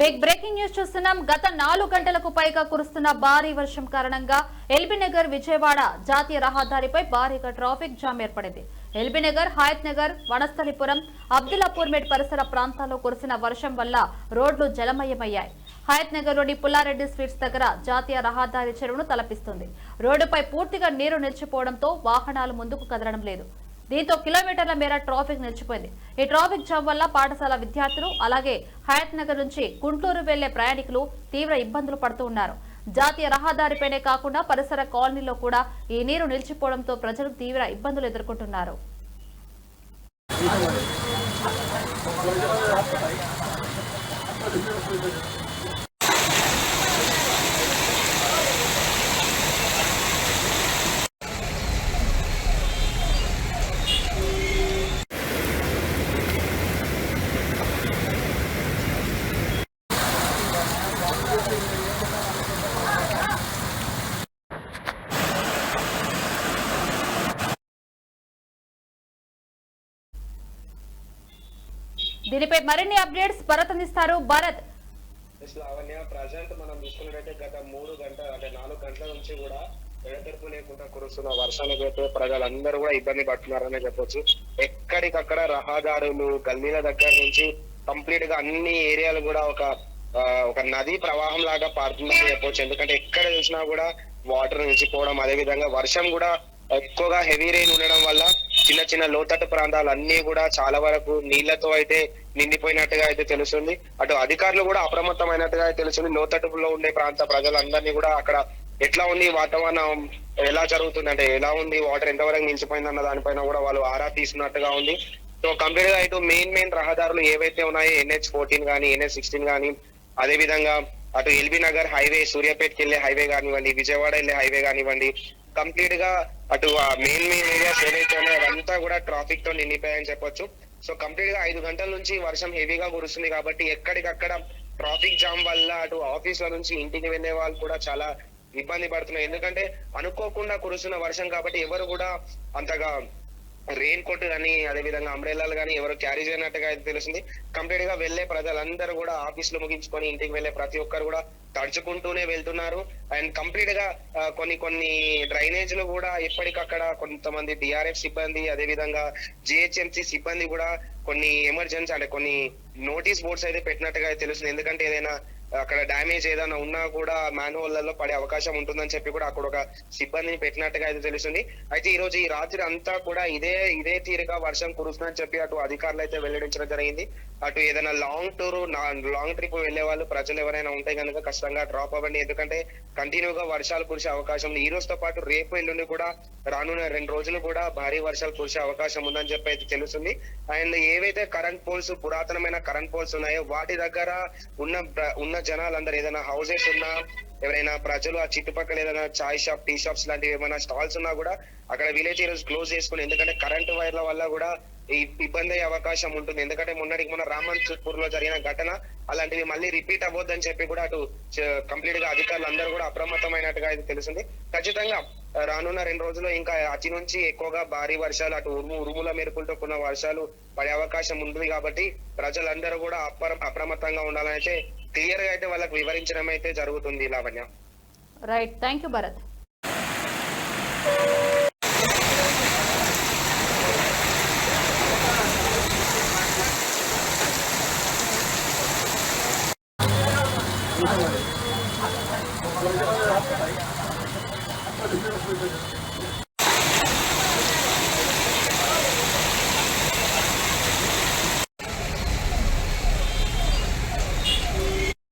Big breaking news చూస్తున్నాం. గత నాలుగు గంటలకు పైగా కురుస్తున్న భారీ వర్షం కారణంగా ఎల్బీనగర్ విజయవాడ జాతీయ రహదారిపై భారీగా ట్రాఫిక్ జామ్ ఏర్పడింది. ఎల్బీనగర్ హయత్ నగర్ వనస్థలిపురం అబ్దుల్లాపూర్మేట్ పరిసర ప్రాంతాల్లో కురిసిన వర్షం వల్ల రోడ్లు జలమయమయ్యాయి. హయత్ నగర్లోని పుల్లారెడ్డి స్వీట్స్ దగ్గర జాతీయ రహదారి చెరువును తలపిస్తుంది. రోడ్డుపై పూర్తిగా నీరు నిలిచిపోవడంతో వాహనాలు ముందుకు కదలడం లేదు. దీంతో కిలోమీటర్ల మేర ట్రాఫిక్ నిలిచిపోయింది. ఈ ట్రాఫిక్ జామ్ వల్ల పాఠశాల విద్యార్థులు అలాగే హయత్ నగర్ నుంచి గుంటూరు వెళ్ళే ప్రయాణికులు తీవ్ర ఇబ్బందులు పడుతూ ఉన్నారు. జాతీయ రహదారిపైనే కాకుండా పరిసర కాలనీలో కూడా ఈ నీరు నిలిచిపోవడంతో ప్రజలు తీవ్ర ఇబ్బందులు ఎదుర్కొంటున్నారు. దీనిపై మరిన్ని అప్డేట్స్ భరత్ అందిస్తారు. భరత్. లావణ్య ప్రజెంట్ మనం చూసుకున్నట్టయితే గత మూడు గంటల అంటే నాలుగు గంటల నుంచి కూడా ఎడతెరపు లేకుండా కురుస్తున్న వర్షాలకైతే ప్రజలందరూ కూడా ఇబ్బంది పడుతున్నారనే చెప్పొచ్చు. ఎక్కడికక్కడ రహదారులు గల్లీల దగ్గర నుంచి కంప్లీట్గా అన్ని ఏరియాలు కూడా ఒక ఒక నది ప్రవాహం లాగా పారుతుందని చెప్పొచ్చు. ఎందుకంటే ఎక్కడ చూసినా కూడా వాటర్ నిలిచిపోవడం అదే విధంగా వర్షం కూడా ఎక్కువగా హెవీ రెయిన్ ఉండడం వల్ల చిన్న చిన్న లోతట్టు ప్రాంతాలు అన్ని కూడా చాలా వరకు నీళ్ళతో అయితే నిండిపోయినట్టుగా అయితే తెలుస్తుంది. అటు అధికారులు కూడా అప్రమత్తమైనట్టుగా అయితే తెలుస్తుంది. లోతట్టులో ఉండే ప్రాంత ప్రజలందరినీ కూడా అక్కడ ఎట్లా ఉంది వాతావరణం ఎలా జరుగుతుంది అంటే ఎలా ఉంది వాటర్ ఎంతవరకు నిలిచిపోయింది అన్న దానిపైన కూడా వాళ్ళు ఆరా తీసినట్టుగా ఉంది. సో కంప్లీట్గా ఇటు మెయిన్ మెయిన్ రహదారులు ఏవైతే ఉన్నాయో ఎన్హెచ్ ఫోర్టీన్ కానీ ఎన్హెచ్ సిక్స్టీన్ కానీ అదే విధంగా అటు ఎల్బీ నగర్ హైవే సూర్యాపేటకి వెళ్ళే హైవే కానివ్వండి విజయవాడ వెళ్ళే హైవే కానివ్వండి కంప్లీట్గా అటు మెయిన్ మెయిన్ ఏరియాస్ ఏవైతే ఉన్నాయో అవంతా కూడా ట్రాఫిక్తో నిండిపోయాయని చెప్పొచ్చు. సో కంప్లీట్గా ఐదు గంటల నుంచి వర్షం హెవీగా కురుస్తుంది కాబట్టి ఎక్కడికక్కడ ట్రాఫిక్ జామ్ వల్ల అటు ఆఫీసుల నుంచి ఇంటికి వెళ్ళే వాళ్ళు కూడా చాలా ఇబ్బంది పడుతున్నారు. ఎందుకంటే అనుకోకుండా కురుస్తున్న వర్షం కాబట్టి ఎవరు కూడా అంతగా రెయిన్ కోట్ కానీ అదే విధంగా అంబ్రెల్లాలు కానీ ఎవరు క్యారీ చేయనట్టుగా అయితే తెలుస్తుంది. కంప్లీట్గా వెళ్ళే ప్రజలందరూ కూడా ఆఫీస్లో ముగించుకొని ఇంటికి వెళ్ళే ప్రతి ఒక్కరు కూడా తడుచుకుంటూనే వెళ్తున్నారు. అండ్ కంప్లీట్గా కొన్ని కొన్ని కొన్ని డ్రైనేజీలు కూడా ఎప్పటికక్కడ కొంతమంది డిఆర్ఎఫ్ సిబ్బంది అదే విధంగా జిహెచ్ఎంసి సిబ్బంది కూడా కొన్ని ఎమర్జెన్సీ అంటే కొన్ని నోటీస్ బోర్డ్స్ అయితే పెట్టినట్టుగా అయితే తెలుస్తుంది. ఎందుకంటే ఏదైనా అక్కడ డ్యామేజ్ ఏదైనా ఉన్నా కూడా మాన్యువల్లలో పడే అవకాశం ఉంటుందని చెప్పి కూడా అక్కడ ఒక సిబ్బందిని పెట్టినట్టుగా అయితే తెలుస్తుంది. అయితే ఈ రోజు ఈ రాత్రి అంతా కూడా ఇదే ఇదే తీరుగా వర్షం కురుస్తుందని చెప్పి అటు అధికారులు అయితే వెల్లడించడం జరిగింది. అటు ఏదైనా లాంగ్ టూర్ లాంగ్ ట్రిప్ వెళ్ళే వాళ్ళు ప్రజలు ఎవరైనా ఉంటే కనుక కష్టంగా డ్రాప్ అవ్వండి. ఎందుకంటే కంటిన్యూగా వర్షాలు కురిసే అవకాశం ఉంది. ఈ రోజుతో పాటు రేపు ఎల్లుండి కూడా రానున్న రెండు రోజులు కూడా భారీ వర్షాలు కురిసే అవకాశం ఉందని చెప్పి అయితే తెలుస్తుంది. అండ్ ఏవైతే కరెంట్ పోల్స్ పురాతనమైన కరెంట్ పోల్స్ ఉన్నాయో వాటి దగ్గర ఉన్న ఉన్న జనాలందరూ ఏదైనా హౌసెస్ ఉన్నా ఎవరైనా ప్రజలు ఆ చుట్టుపక్కల ఏదైనా చాయ్ షాప్ టీ షాప్స్ లాంటివి ఏమైనా స్టాల్స్ ఉన్నా కూడా అక్కడ విలేజ్ ఏరియాస్ క్లోజ్ చేసుకుని ఎందుకంటే కరెంట్ వైర్ల వల్ల కూడా ఈ ఇబ్బంది అయ్యే అవకాశం ఉంటుంది. ఎందుకంటే మొన్నటికి మొన్న రామన్పూర్లో జరిగిన ఘటన అలాంటివి మళ్ళీ రిపీట్ అవ్వద్దని చెప్పి కూడా అటు కంప్లీట్గా అధికారులు అందరూ కూడా అప్రమత్తమైనట్టుగా అయితే తెలుస్తుంది. ఖచ్చితంగా రానున్న రెండు రోజుల్లో ఇంకా అతి నుంచి ఎక్కువగా భారీ వర్షాలు అటు ఉరుము ఉరుముల మెరుపులతో కూడిన వర్షాలు పడే అవకాశం ఉంటుంది కాబట్టి ప్రజలందరూ కూడా అప్ర అప్రమత్తంగా ఉండాలని అయితే క్లియర్గా అయితే వాళ్ళకి వివరించడం అయితే జరుగుతుంది Lavanya. Right thank you Bharath